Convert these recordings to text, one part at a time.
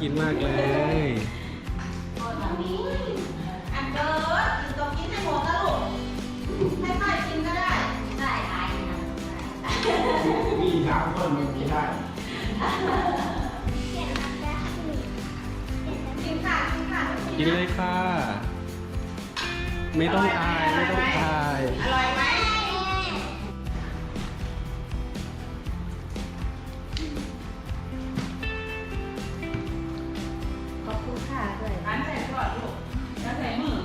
กินมากเลยอันเดิร์ดตรงนี้ให้หมดนะลูกให้ค่อยกินก็ได้ได้ไอ้นะมีสามคนมันกินได้กินค่ะกินค่ะกินเลยค่ะ ไม่ต้องอายไม่ต้อง อบคุณค่ะด้วย อันใส่อนลูกแล้วใส่มือ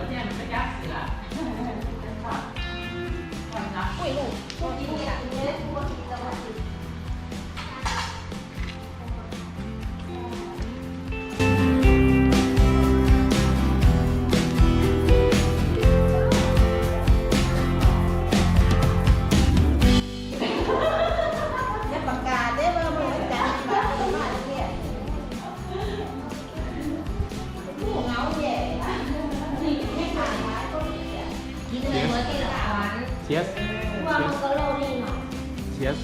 กินเลยเมื่อกี้หลังวันเชียสว่ามันก็โลนี่เนาะเชียส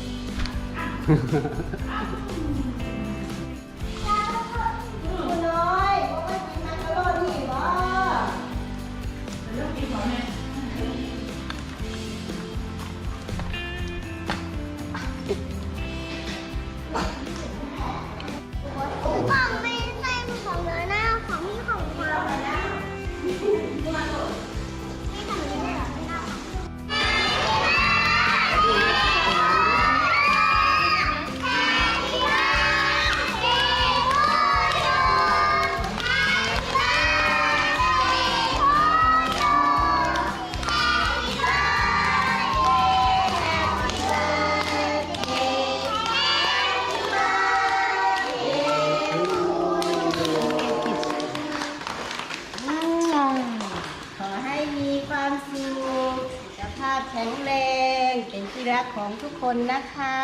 รักของทุกคนนะคะ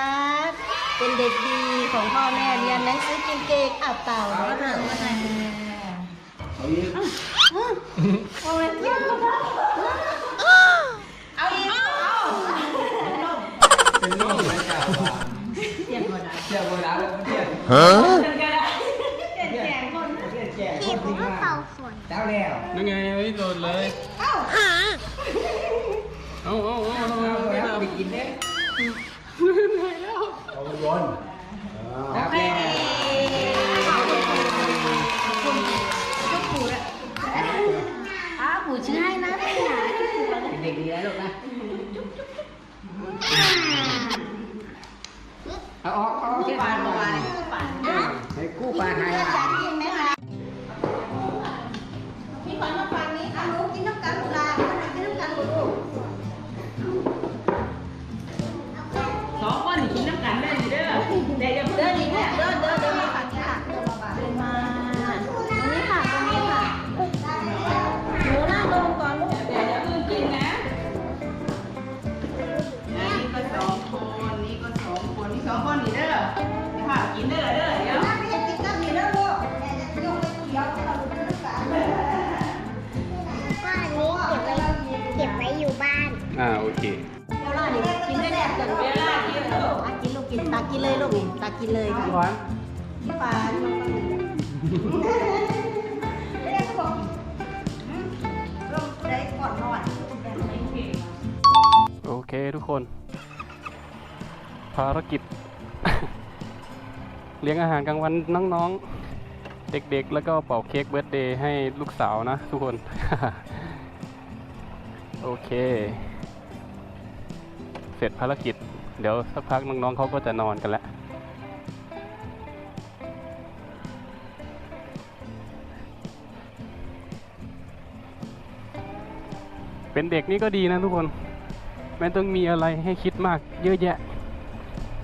เป็นเด็กดีของพ่อแม่เรียนหนังสือเก่งๆอ่าวเต่าแล้วนะเอาอีกโอ้ยเที่ยวเอาอีกเอาเป็นโรคไหมครับเสียงคนเทียวเวลาแล้วเทียวเสียงแก่คนเทียวแก่คนผจริมงก็มากเป่าฝนเจ้าแล้วนั่นไงไม่โดนเลย เอ้า เอาเอาเอาเอาเอาเอาไปกินเด้เหนื่อยแล้วเอาโยนเจ้าแล้วอ้าวผู้ชื่อให้นะได้หนาเด็กดีแล้วลูกนะ เค เดี๋ยวราเนี่ยกินได้แซ่บกันเวลากินลูกกินลูกกินตักกินเลยลูกนี่ตักกินเลยค่ะพี่ขวัญพี่ปานเรียกเขาบอกลงได้ก่อนนอนโอเคทุกคน ภารกิจ เลี้ยงอาหารกลางวันน้องๆ เด็กๆ แล้วก็เป่าเค้กเบิร์ตเดย์ให้ลูกสาวนะทุกคน โอเค ร็จภารกิจ เดี๋ยวสักพักน้องๆเขาก็จะนอนกันแล้วเป็นเด็กนี่ก็ดีนะทุกคน ไม่ต้องมีอะไรให้คิดมาก เยอะแยะ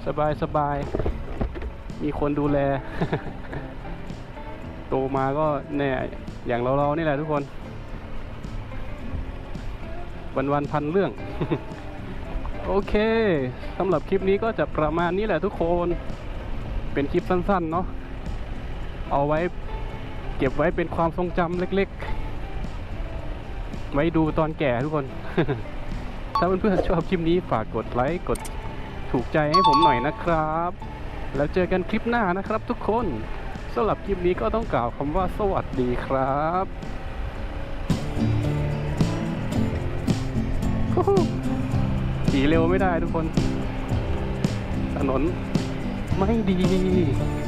สบายสบาย มีคนดูแล โตมาก็เนี่ยอย่างเราเราๆนี่แหละทุกคน วันวันพันเรื่อง โอเคสำหรับคลิปนี้ก็จะประมาณนี้แหละทุกคน เป็นคลิปสั้นๆเนาะเอาไว้เก็บไว้เป็นความทรงจำเล็กๆ ไว้ดูตอนแก่ทุกคน ถ้าเพื่อนๆชอบคลิปนี้ฝากกดไลค์กดถูกใจให้ผมหน่อยนะครับ แล้วเจอกันคลิปหน้านะครับทุกคนสำหรับคลิปนี้ก็ต้องกล่าวคำว่าสวัสดีครับฮู้ ขี่เร็วไม่ได้ทุกคน ถนนไม่ดี